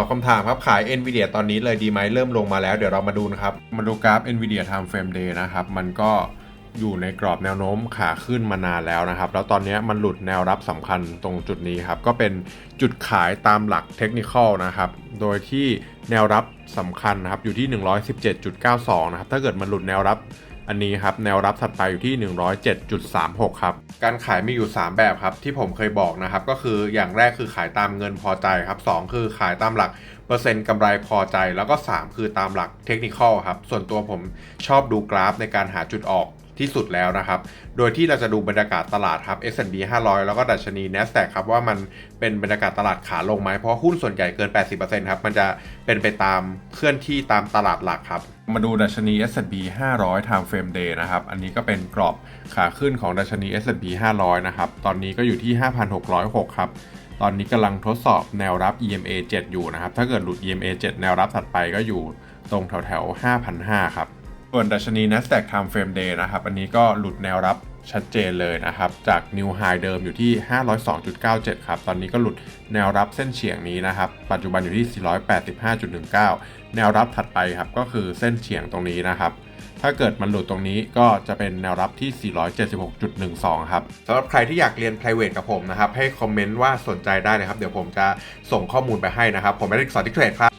ตอบคำถามครับ ขาย NVIDIA ตอนนี้เลยดีไหมเริ่มลงมาแล้ว เดี๋ยวเรามาดูนะครับ มาดูกราฟ NVIDIA Time Frame Day นะครับ มันก็อยู่ในกรอบแนวโน้มขาขึ้นมานานแล้วนะครับ แล้วตอนนี้มันหลุดแนวรับสำคัญตรงจุดนี้ครับ ก็เป็นจุดขายตามหลักเทคนิคนะครับ โดยที่แนวรับสำคัญนะครับ อยู่ที่ 117.92 นะครับ ถ้าเกิดมันหลุดแนวรับ อันนี้ครับแนวรับถัดไปอยู่ที่ 107.36 ครับ การขายมีอยู่ 3 แบบครับ ที่ผมเคยบอกนะครับ ก็คืออย่างแรกคือขายตามเงินพอใจครับ 2 คือขายตามหลักเปอร์เซ็นต์กำไรพอใจ แล้วก็ 3 คือตามหลักเทคนิคอลครับ ส่วนตัวผมชอบดูกราฟในการหาจุดออก ที่สุดแล้วนะครับ โดยที่เราจะดูบรรยากาศตลาดครับ S&P 500 แล้วก็ดัชนี NASDAQ ครับว่ามันเป็นบรรยากาศตลาดขาลงไหมเพราะหุ้นส่วนใหญ่เกิน 80%ครับมันจะเป็นไปตามเคลื่อนที่ตามตลาดหลักครับ มาดูดัชนี S&P 500 Time Frame Day นะครับ อันนี้ก็เป็นกรอบขาขึ้นของดัชนี S&P 500 นะครับ ตอนนี้ก็อยู่ที่ 5,606 ครับตอนนี้กำลังทดสอบแนวรับ EMA 7 อยู่นะครับ ถ้าเกิดหลุด EMA 7 แนวรับถัดไปก็อยู่ตรงแถวแถวๆ5,500 ครับ ส่วนดัชนี NASDAQ Time Frame Day นะครับ อันนี้ก็หลุดแนวรับชัดเจนเลยนะครับ จาก New High เดิมอยู่ที่ 502.97 ครับ ตอนนี้ก็หลุดแนวรับเส้นเฉียงนี้นะครับ ปัจจุบันอยู่ที่ 485.19 แนวรับถัดไปครับ ก็คือเส้นเฉียงตรงนี้นะครับ ถ้าเกิดมันหลุดตรงนี้ก็จะเป็นแนวรับที่ 476.12 ครับสำหรับใครที่อยากเรียน private กับผมนะครับ ให้คอมเมนต์ว่าสนใจได้นะครับ เดี๋ยวผมจะส่งข้อมูลไปให้นะครับ ผมไม่ได้สอนที่เทรดครับ